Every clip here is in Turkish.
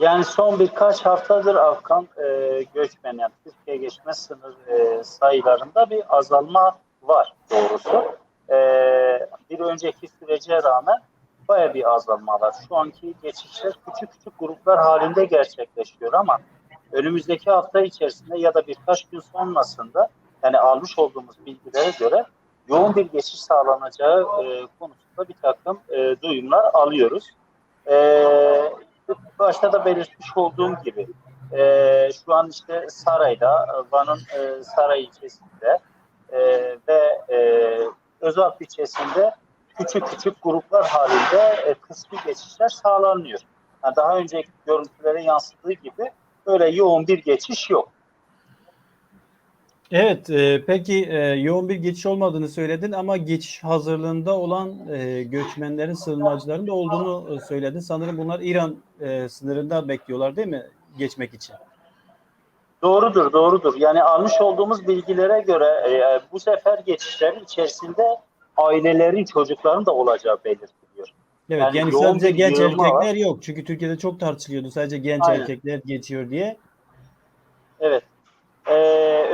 Yani son birkaç haftadır Afgan e, göçmen yani Türkiye geçme sınır e, sayılarında bir azalma var doğrusu. E, bir önceki sürece rağmen baya bir azalma var. Şu anki geçişler küçük küçük gruplar halinde gerçekleşiyor ama önümüzdeki hafta içerisinde ya da birkaç gün sonrasında yani almış olduğumuz bilgilere göre yoğun bir geçiş sağlanacağı e, konusunda bir takım e, duyumlar alıyoruz. E, başta da belirtmiş olduğum gibi e, şu an işte Saray'da, Van'ın e, Saray ilçesinde e, ve e, Özalp ilçesinde küçük küçük gruplar halinde e, kısmi geçişler sağlanıyor. Yani daha önceki görüntülere yansıttığı gibi böyle yoğun bir geçiş yok. Evet, e, peki e, yoğun bir geçiş olmadığını söyledin ama geçiş hazırlığında olan e, göçmenlerin, sığınmacıların da olduğunu e, söyledin. Sanırım bunlar İran e, sınırında bekliyorlar değil mi geçmek için? Doğrudur, doğrudur. Yani almış olduğumuz bilgilere göre e, bu sefer geçişlerin içerisinde ailelerin, çocukların da olacağı belirtiliyor. Evet, Yani yani, sadece genç erkekler var. yok. Çünkü Türkiye'de çok tartışılıyordu. Sadece genç Aynen. erkekler geçiyor diye. Evet.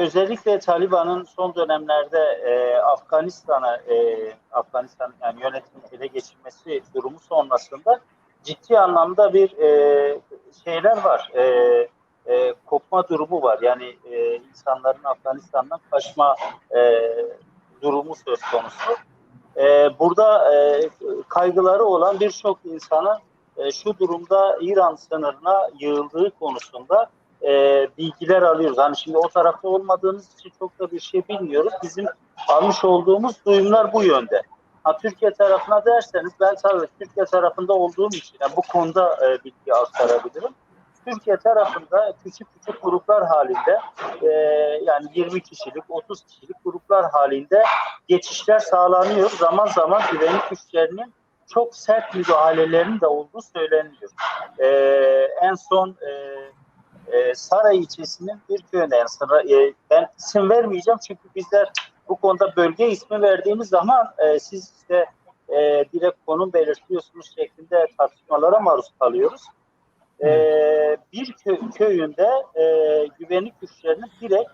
Özellikle Taliban'ın son dönemlerde e, Afganistan'a e, Afganistan yani yönetimi ele geçirmesi durumu sonrasında ciddi anlamda bir e, şeyler var. E, e, kopma durumu var. Yani e, insanların Afganistan'dan kaçma e, durumu söz konusu. E, burada e, kaygıları olan birçok insanın e, şu durumda İran sınırına yığıldığı konusunda e, bilgiler alıyoruz. Hani şimdi o tarafta olmadığımız için çok da bir şey bilmiyoruz. Bizim almış olduğumuz duyumlar bu yönde. Ha, Türkiye tarafına derseniz ben tabii Türkiye tarafında olduğum için yani bu konuda e, bilgi aktarabilirim. Türkiye tarafında küçük küçük gruplar halinde e, yani 20 kişilik, 30 kişilik gruplar halinde geçişler sağlanıyor. Zaman zaman güvenlik güçlerinin çok sert müdahalelerinin de olduğu söyleniyor. E, en son e, e, Saray ilçesinin bir köyünde yani Saray, e, ben isim vermeyeceğim çünkü bizler bu konuda bölge ismi verdiğimiz zaman e, siz işte e, direkt konum belirtiyorsunuz şeklinde tartışmalara maruz kalıyoruz. E, bir köy, köyünde e, güvenlik güçlerinin direkt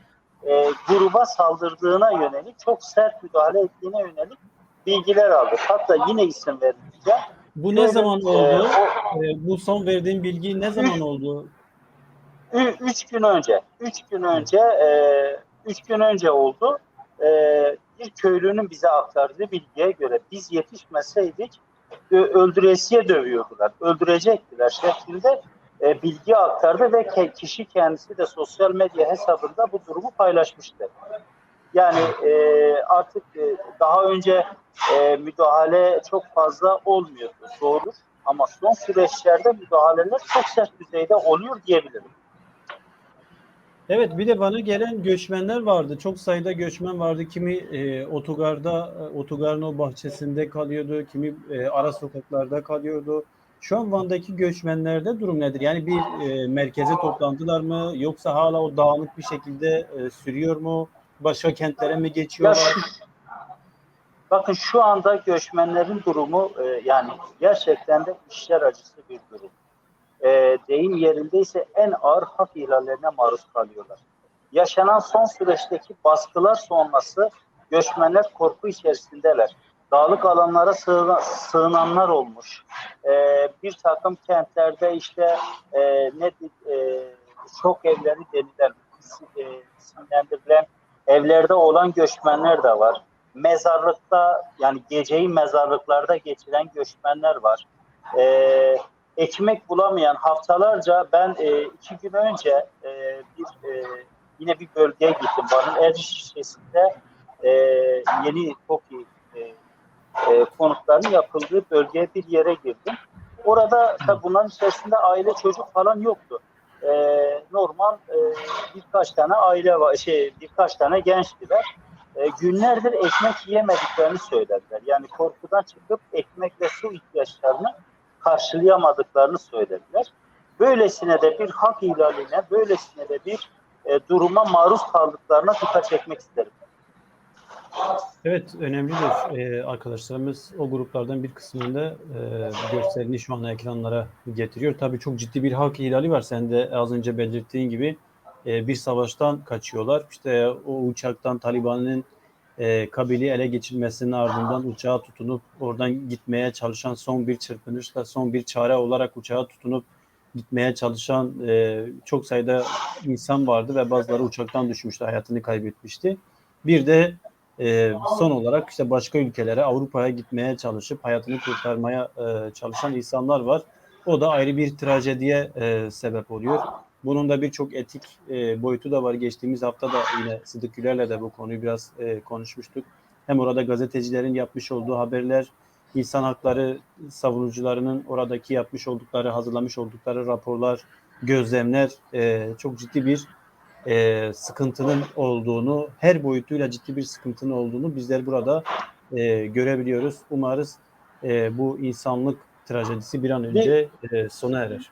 e, gruba saldırdığına yönelik çok sert müdahale ettiğine yönelik bilgiler aldık. Hatta yine isim vermeyeceğim. Bu ne Böyle, zaman e, oldu? o- E, bu son verdiğin bilgi ne zaman oldu? Üç gün önce, üç gün önce, e, üç gün önce oldu. E, bir köylünün bize aktardığı bilgiye göre biz yetişmeseydik öldüresiye dövüyordular, öldürecektiler şeklinde e, bilgi aktardı ve ke- kişi kendisi de sosyal medya hesabında bu durumu paylaşmıştı. Yani e, artık e, daha önce e, müdahale çok fazla olmuyordu, doğru. Ama son süreçlerde müdahaleler çok sert düzeyde oluyor diyebilirim. Evet bir de bana gelen göçmenler vardı. Çok sayıda göçmen vardı. Kimi e, otogarda, e, otogarın o bahçesinde kalıyordu. Kimi e, ara sokaklarda kalıyordu. Şu an Van'daki göçmenlerde durum nedir? Yani bir e, merkeze toplantılar mı? Yoksa hala o dağınık bir şekilde e, sürüyor mu? Başka kentlere mi geçiyorlar? bakın şu anda göçmenlerin durumu e, yani gerçekten de işler acısı bir durum. E, deyim yerindeyse en ağır hak ihlallerine maruz kalıyorlar. Yaşanan son süreçteki baskılar sonrası göçmenler korku içerisindeler. Dağlık alanlara sığına, sığınanlar olmuş. E, bir takım kentlerde işte e, ne e, şok evleri denilen e, isimlendirilen evlerde olan göçmenler de var. Mezarlıkta yani geceyi mezarlıklarda geçiren göçmenler var. Ee, ekmek bulamayan haftalarca ben e, iki gün önce e, bir e, yine bir bölgeye gittim. Van'ın Erciş ilçesinde e, yeni TOKİ e, e, konutlarının yapıldığı bölgeye bir yere girdim. Orada tabi bunların içerisinde aile çocuk falan yoktu. E, normal e, birkaç tane aile var, şey birkaç tane gençtiler. E, günlerdir ekmek yiyemediklerini söylediler. Yani korkudan çıkıp ekmek ve su ihtiyaçlarını karşılayamadıklarını söylediler. Böylesine de bir hak ihlaline, böylesine de bir e, duruma maruz kaldıklarına dikkat çekmek isterim. Evet, önemlidir. Ee, arkadaşlarımız o gruplardan bir kısmında e, gösterini şu an ekranlara getiriyor. Tabii çok ciddi bir halk ihlali var. Sen de az önce belirttiğin gibi e, bir savaştan kaçıyorlar. İşte o uçaktan Taliban'ın e, Kabil'i ele geçirmesinin ardından uçağa tutunup oradan gitmeye çalışan son bir çırpınışla, son bir çare olarak uçağa tutunup gitmeye çalışan e, çok sayıda insan vardı ve bazıları uçaktan düşmüştü, hayatını kaybetmişti. Bir de e, son olarak işte başka ülkelere, Avrupa'ya gitmeye çalışıp hayatını kurtarmaya e, çalışan insanlar var. O da ayrı bir trajediye e, sebep oluyor. Bunun da birçok etik e, boyutu da var. Geçtiğimiz hafta da yine Sıdık Güler'le de bu konuyu biraz e, konuşmuştuk. Hem orada gazetecilerin yapmış olduğu haberler, insan hakları savunucularının oradaki yapmış oldukları, hazırlamış oldukları raporlar, gözlemler e, çok ciddi bir e, sıkıntının olduğunu, her boyutuyla ciddi bir sıkıntının olduğunu bizler burada e, görebiliyoruz. Umarız e, bu insanlık trajedisi bir an önce e, sona erer.